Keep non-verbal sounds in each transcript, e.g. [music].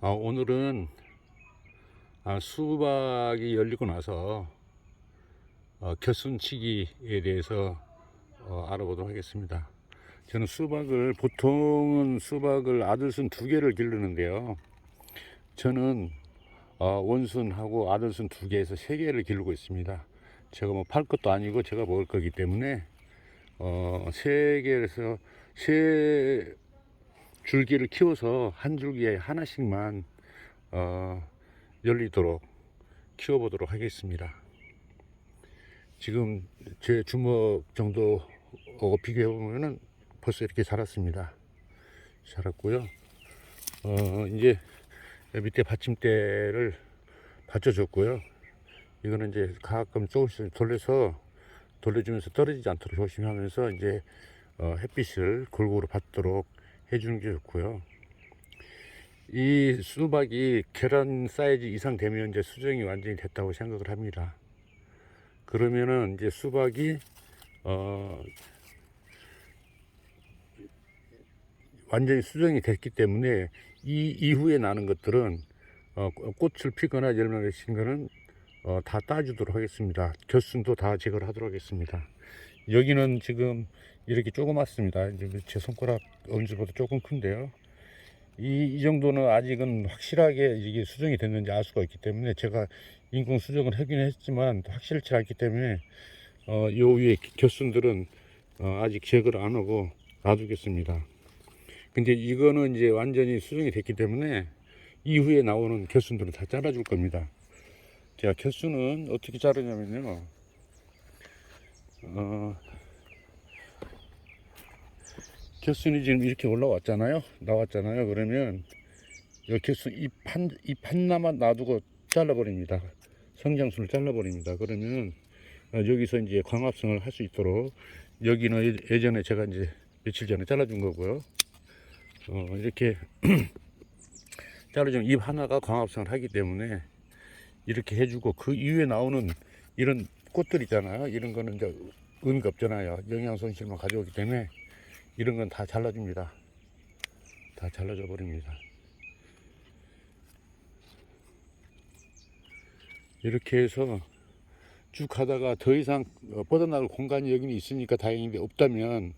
아, 오늘은 아, 수박이 열리고 나서 어, 겨순치기에 대해서 어, 알아보도록 하겠습니다. 저는 수박을 보통은 수박을 아들순 두 개를 기르는데요. 저는 어, 원순하고 아들순 두 개에서 세 개를 기르고 있습니다. 제가 뭐 팔 것도 아니고 제가 먹을 거기 때문에 어, 세 개에서 세 줄기를 키워서 한 줄기에 하나씩만 어, 열리도록 키워보도록 하겠습니다. 지금 제 주먹 정도 어, 비교해 보면은 벌써 이렇게 자랐습니다. 자랐고요. 어, 이제 밑에 받침대를 받쳐줬고요. 이거는 이제 가끔 조금씩 돌려서 돌려주면서 떨어지지 않도록 조심하면서 이제 어, 햇빛을 골고루 받도록 해주는 게 좋고요. 이 수박이 계란 사이즈 이상 되면 이제 수정이 완전히 됐다고 생각을 합니다. 그러면은 이제 수박이 어 완전히 수정이 됐기 때문에 이 이후에 나는 것들은 어 꽃을 피거나 열매를 신 거는 어, 다 따주도록 하겠습니다. 겨순도 다 제거를 하도록 하겠습니다. 여기는 지금 이렇게 조그맣습니다. 제 손가락 엄지보다 조금 큰데요. 이, 이 정도는 아직은 확실하게 이게 수정이 됐는지 알 수가 있기 때문에 제가 인工수정을 하긴 했지만 확실치 않기 때문에 어, 요 위에 겨순들은 어, 아직 제거를 안 하고 놔두겠습니다. 근데 이거는 이제 완전히 수정이 됐기 때문에 이후에 나오는 겨순들은 다 잘라줄 겁니다. 제가 겨순은 어떻게 자르냐면요. 어, 겨순이 지금 이렇게 올라왔잖아요. 나왔잖아요. 그러면 이 겨순 잎한 잎 하나만 놔두고 잘라버립니다. 성장수를 잘라버립니다. 그러면 어, 여기서 이제 광합성을 할 수 있도록 여기는 예- 예전에 제가 이제 며칠 전에 잘라준 거고요. 어, 이렇게 [clears throat] 자르면 잎 하나가 광합성을 하기 때문에 이렇게 해주고 그 이후에 나오는 이런 꽃들 있잖아요. 이런 거는 이제 의미가 없잖아요. 영양 손실만 가져오기 때문에 이런 건 다 잘라줍니다. 다 잘라줘 버립니다. 이렇게 해서 쭉 가다가 더 이상 어, 뻗어나갈 공간이 여기는 있으니까 다행인데 없다면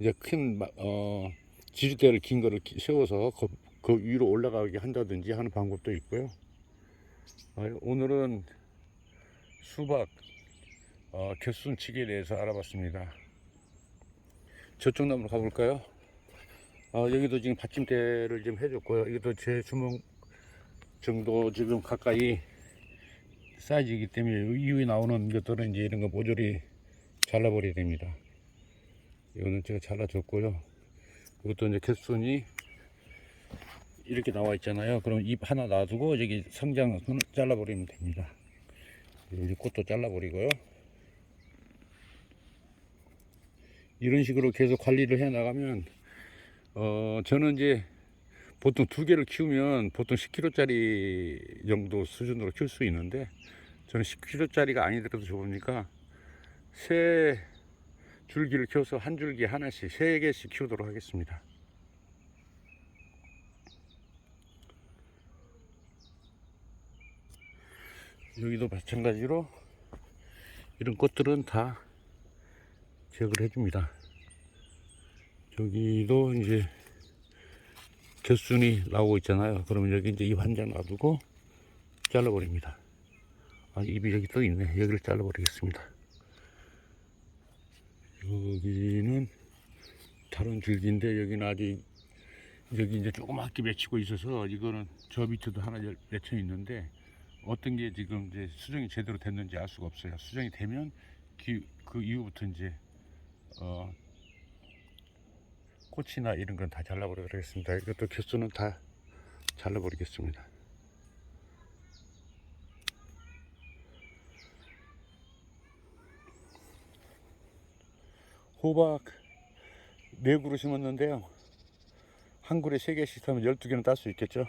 이제 큰 마- 어, 지주대를 긴 거를 기- 세워서 그, 그 위로 올라가게 한다든지 하는 방법도 있고요. 아, 오늘은 수박 어, 겨순치기에 대해서 알아봤습니다. 저쪽 나무로 가볼까요? 아, 여기도 지금 받침대를 좀 해줬고요. 이것도 제 주먹 정도 지금 가까이 사이즈이기 때문에 이후에 나오는 것들은 이제 이런 거 모조리 잘라버려야 됩니다. 이거는 제가 잘라줬고요. 이것도 이제 개순이 이렇게 나와 있잖아요. 그럼 잎 하나 놔두고 여기 성장은 잘라버리면 됩니다. 여기 꽃도 잘라버리고요. 이런 식으로 계속 관리를 해 나가면 어 저는 이제 보통 두 개를 키우면 보통 10kg짜리 정도 수준으로 키울 수 있는데 저는 10kg짜리가 아니더라도 좋으니까 세 줄기를 키워서 한 줄기 하나씩 세 개씩 키우도록 하겠습니다. 여기도 마찬가지로 이런 꽃들은 다 제거를 해줍니다. 여기도 이제 겨순이 나오고 있잖아요. 그러면 여기 이제 잎 한 장 놔두고 잘라버립니다. 아, 잎이 여기 또 있네. 여기를 잘라버리겠습니다. 여기는 다른 줄기인데 여기는 아직 여기 이제 조그맣게 맺히고 있어서 이거는 저 밑에도 하나 열- 맺혀 있는데 어떤 게 지금 이제 수정이 제대로 됐는지 알 수가 없어요. 수정이 되면 기- 그 이후부터 이제 어 꽃이나 이런 건 다 잘라버리겠습니다. 이것도 개수는 다 잘라버리겠습니다. 호박 네 그루 심었는데요. 한 그루에 세 개씩 하면 12개는 딸 수 있겠죠.